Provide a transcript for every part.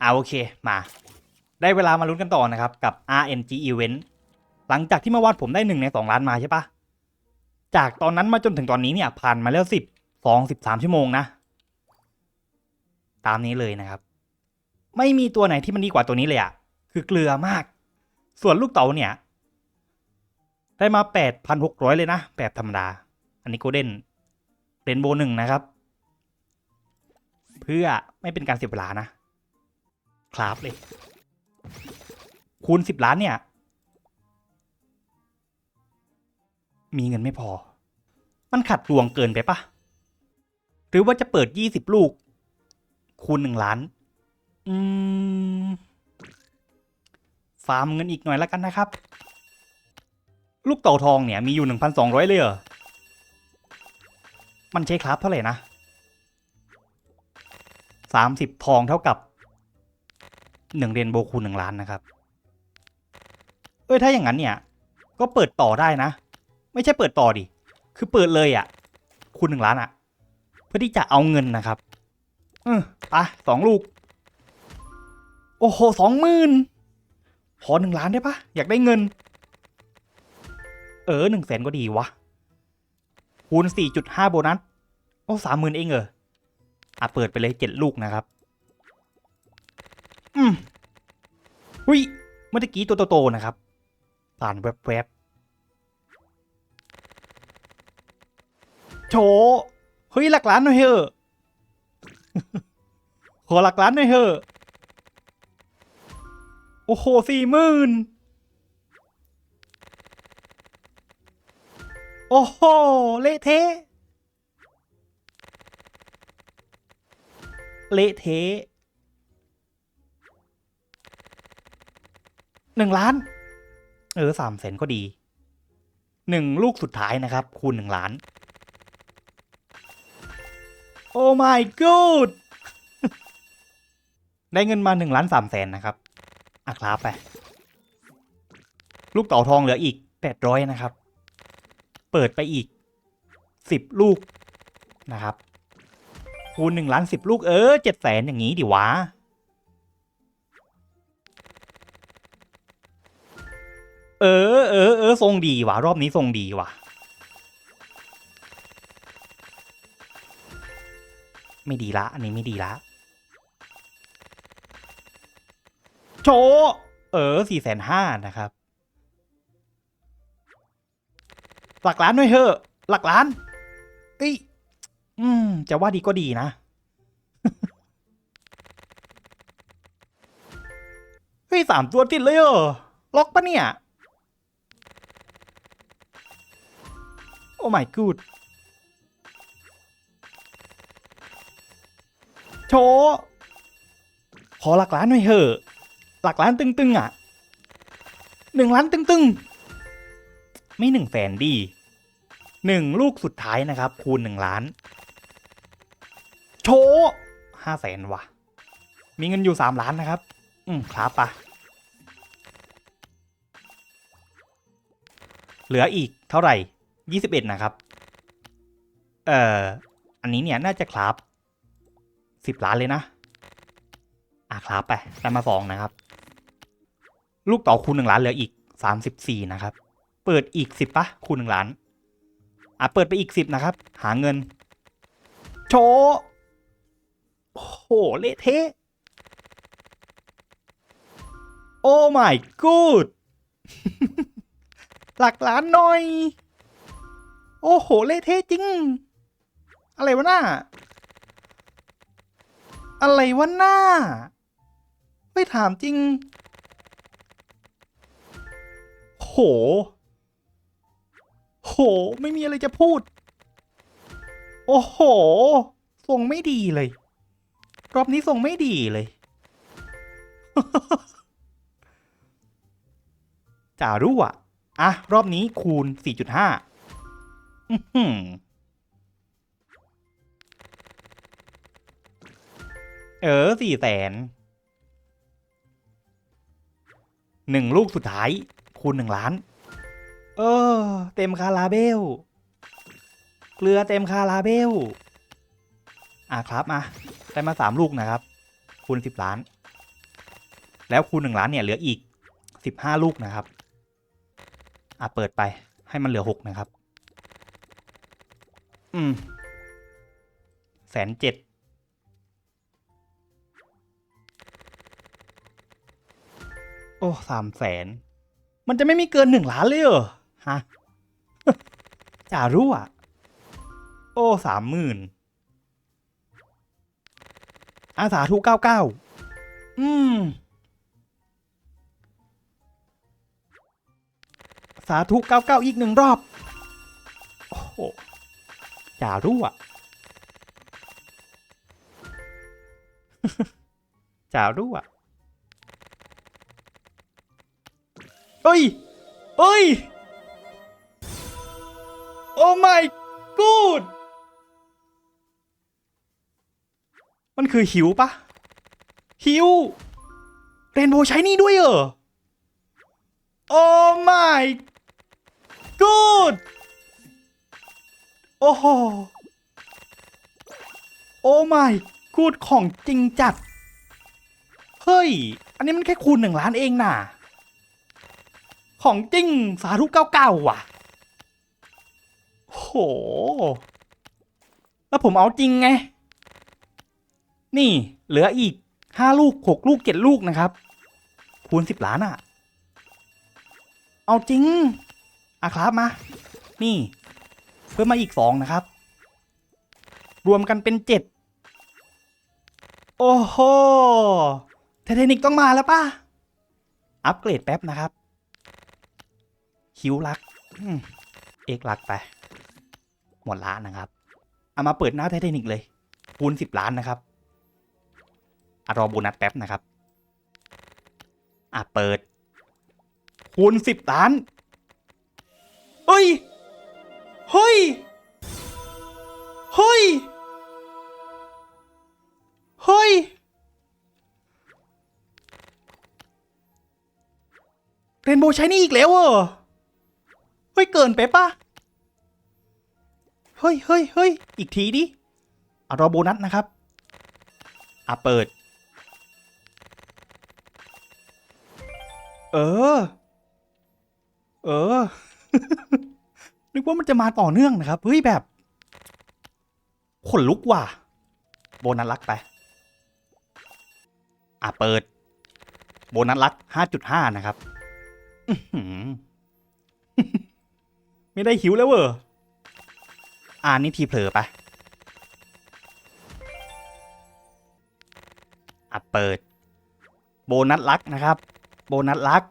อ่าโอเคมา ได้เวลามาลุ้นกันต่อนะครับ กับ RNG Event หลังจากที่เมื่อวานผมได้หนึ่งในสองล้านมาใช่ปะจากตอนนั้นมาจนถึงตอนนี้เนี่ยผ่านมาแล้วสิบสองสิบสามชั่วโมงนะ ตามนี้เลยนะครับ ไม่มีตัวไหนที่มันดีกว่าตัวนี้เลยอะคือเกลือมาก ส่วนลูกเต๋าเนี่ย ได้มาแปดพันหกร้อยเลยนะแบบธรรมดา อันนี้โกลเด้นเรนโบว์หนึ่งนะครับ เพื่อไม่เป็นการเสียเวลานะ คราฟเลย คูณสิบล้านเนี่ย มีเงินไม่พอ มันขัดดวงเกินไปปะหรือว่าจะเปิดยี่สิบลูก คูณหนึ่งล้าน อืม ฟาร์มเงินอีกหน่อยแล้วกันนะครับ ลูกเต่าทองเนี่ยมีอยู่หนึ่งพันสองร้อยเลยเหรอ มันใช้คราฟเท่าไหร่นะสามสิบทองเท่ากับ หนึ่งเรนโบคูณหนึ่งล้านนะครับ เอ้ยถ้าอย่างนั้นเนี่ย ก็เปิดต่อได้นะ ไม่ใช่เปิดต่อดิ คือเปิดเลยอะ่ะ คูณหนึ่งล้านอะ่ะ เพื่อที่จะเอาเงินนะครับ เออไปสองลูก โอ้โหสองหมื่นขอหนึ่งล้านได้ปะอยากได้เงิน เออหนึ่งแสนก็ดีวะ คูณสี่จุดห้าโบนัส โอ้สามหมื่นเองเอออะเปิดไปเลยเจ็ดลูกนะครับ อืมหุยเมื่อกี้ตัวโตๆนะครับผ่านแวบๆโถเฮ้ยหลักล้านหน่อยเถอะขอหลักล้านหน่อยเถอะโอ้โหสี่หมื่นโอ้โหเละเทะเละเทะ หนึ่งล้าน เออสามแสนก็ดีหนึ่งลูกสุดท้ายนะครับ คูณหนึ่งล้าน โอ้ my god ได้เงินมาหนึ่งล้านสามแสนนะครับอะครับไป ลูกเต่าทองเหลืออีกแปดร้อยนะครับ เปิดไปอีกสิบลูกนะครับ คูณหนึ่งล้านสิบลูกเออเจ็ดแสนอย่างนี้ดิวะ เออเออเออทรงดีว่ะ รอบนี้ทรงดีว่ะ ไม่ดีละ อันนี้ไม่ดีละ โชว์เออสี่แสนห้านะครับ หลักล้านด้วยเถอะหลักล้านเอ้ยอืม จะว่าดีก็ดีนะ เฮ้ยสามตัวติดเลยเหรอล็อกปะเนี่ย อ้ my god โชขอหลักล้านหน่อยเถอะ หลักล้านตึงๆ อะหนึ่งล้านตึงๆ ไม่หนึ่งแสนดีหนึ่งลูกสุดท้ายนะครับ คูณหนึ่งล้าน โชห้าแสนว่ะ มีเงินอยู่สามล้านนะครับ อืมครับปะเหลืออีกเท่าไหร่ ยี่สิบเอ็ดนะครับ เอ่อ อันนี้เนี่ยน่าจะครับสิบล้านเลยนะ อะครับไปได้มาสองนะครับ ลูกต่อคูณหนึ่งล้านเหลืออีกสามสิบสี่นะครับ เปิดอีกสิบปะคูณหนึ่งล้าน อะเปิดไปอีกสิบนะครับ หาเงิน โชว์โอ้โหเละเทะโอ้ my god หลักล้านหน่อย โอ้โห เละเทะจริง อะไรวะหน้า อะไรวะหน้า ไม่ถามจริง โห โห ไม่มีอะไรจะพูด โอ้โห ส่งไม่ดีเลย รอบนี้ส่งไม่ดีเลยจ่ารู้อะอะ รอบนี้คูณ 4.5อื้อหือ เออสี่แสนหนึ่งลูกสุดท้าย คูณหนึ่งล้าน เออ เต็มคาราเบล เกลือเต็มคาราเบล อะครับมาได้มาสามลูกนะครับ คูณสิบล้าน แล้วคูณหนึ่งล้านเนี่ยเหลืออีกสิบห้าลูกนะครับ อะเปิดไปให้มันเหลือหกนะครับ อืมแสนเจ็ดโอ้สามแสน มันจะไม่มีเกินหนึ่งล้านเลยเหรอ ฮะจ่ารู้อะ โอ้สามหมื่นอาสาทุเก้าเก้าอืม สาธุเก้าเก้าอีกหนึ่งรอบ จ่ารู้อะจ่ารู้อะเอ้ยเอ้ย โอ้ my god มันคือหิวปะหิวเรนโบใช้นี่ด้วยเหรอ โอ้ my god โอ้โห โอ้ my god ของจริงจัด เฮ้ย อันนี้มันแค่คูณหนึ่งล้านเองน่ะ ของจริงสาธุเก้าเก้าว่ะ โห แล้วผมเอาจริงไง นี่เหลืออีกห้าลูกหกลูกเจ็ดลูกนะครับ คูณสิบล้านอะ่ะ เอาจริง อะครับมา นี่ เพิ่มมาอีกสองนะครับ รวมกันเป็นเจ็ดโอ้โหไททนิกต้องมาแล้วป่ะ อัปเกรดแป๊บนะครับ คิวลักอเอกลักไป หมดล้านนะครับ เอามาเปิดหน้าไททนิกเลย คูณสิบล้านนะครับอรอโบนัสแป๊บนะครับ อะ เปิด คูณสิบล้าน เฮ้ย เฮ้ย เฮ้ย เฮ้ย เรนโบว์ใช้นี่อีกแล้วเหรอ เฮ้ย เกินไปปะเฮ้ยเฮ้ยเฮ้ยอีกทีดิอรอโบนัสนะครับ อะ เปิด เออ เออ นึกว่ามันจะมาต่อเนื่องนะครับ เฮ้ยแบบ ขนลุกว่ะ โบนัสลักไป อะเปิด โบนัสลักห้าจุดห้านะครับ ไม่ได้หิวแล้วเวอร์อ่านี่ทีเผลอไป อะเปิด โบนัสลักนะครับ โบนัสลัก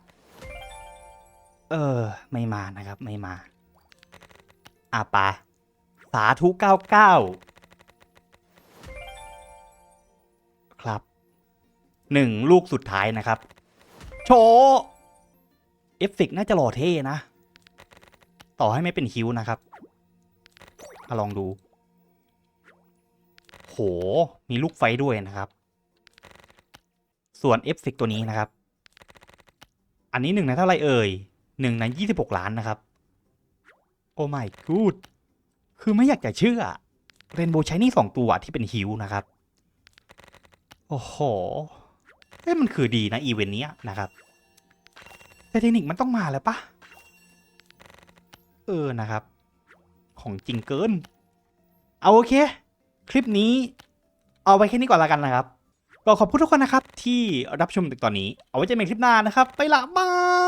เออ ไม่มานะครับ ไม่มา อะปาสาธุเก้าเก้าครับหนึ่งลูกสุดท้ายนะครับ โชว์เอฟเฟกน่าจะหล่อเท่นะ ต่อให้ไม่เป็นคิ้วนะครับมาลองดู โห มีลูกไฟด้วยนะครับ ส่วนเอฟเฟกตัวนี้นะครับ อันนี้หนึ่งในเท่าไรเอ่ยหนึ่งในยี่สิบหกล้านนะครับ โอ้ my god คือไม่อยากจะเชื่อเรนโบว์ใช้นี่สองตัวที่เป็นฮิวนะครับ โอ้โหเอ้ยมันคือดีนะอีเวนต์นี้นะครับ แต่เทคนิคมันต้องมาแล้วปะเออนะครับ ของจริงเกิน เอาโอเค คลิปนี้เอาไว้แค่นี้ก่อนละกันนะครับ ก็ขอบคุณทุกคนนะครับที่รับชมถึงตอนนี้ เอาไว้เจอกันคลิปหน้านะครับ ไปละบาย